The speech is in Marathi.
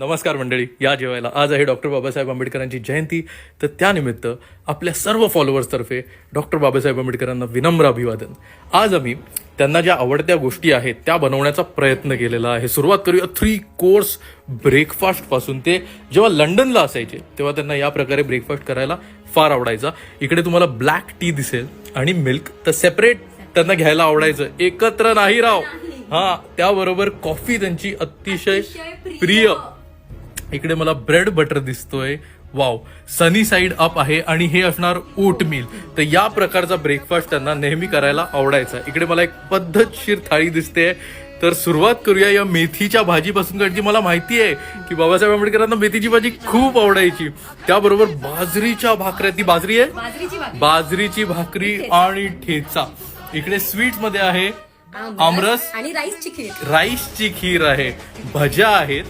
नमस्कार मंडळी या जेवायला. आज आहे डॉक्टर बाबासाहेब आंबेडकरांची जयंती. तर त्यानिमित्त आपल्या सर्व फॉलोअर्सतर्फे डॉक्टर बाबासाहेब आंबेडकरांना विनम्र अभिवादन. आज आम्ही त्यांना ज्या आवडत्या गोष्टी आहेत त्या बनवण्याचा प्रयत्न केलेला आहे. सुरुवात करूया थ्री कोर्स ब्रेकफास्टपासून. ते जेव्हा लंडनला असायचे तेव्हा त्यांना या प्रकारे ब्रेकफास्ट करायला फार आवडायचा. इकडे तुम्हाला ब्लॅक टी दिसेल आणि मिल्क तर सेपरेट त्यांना घ्यायला आवडायचं. एकत्र नाही राव. हा त्याबरोबर कॉफी त्यांची अतिशय प्रिय. इकडे मला ब्रेड बटर दिसतोय. वाव सनी साईड अप आहे आणि हे असणार ओट मिल तर या प्रकारचा ब्रेकफास्ट त्यांना नेहमी करायला आवडायचा. इकडे मला एक पद्धतशीर थाळी दिसते. तर सुरुवात करूया या मेथीच्या भाजीपासून कारण की मला माहिती आहे की बाबासाहेब आंबेडकरांना मेथीची भाजी खूप आवडायची. त्याबरोबर बाजरीच्या भाकऱ्या ती बाजरी आहे? बाजरीची भाकरी. बाजरीची भाकरी आणि ठेचा. इकडे स्वीटमध्ये आहे आमरस आणि राईसची खीर. राईसची खीर आहे. भज्या आहेत.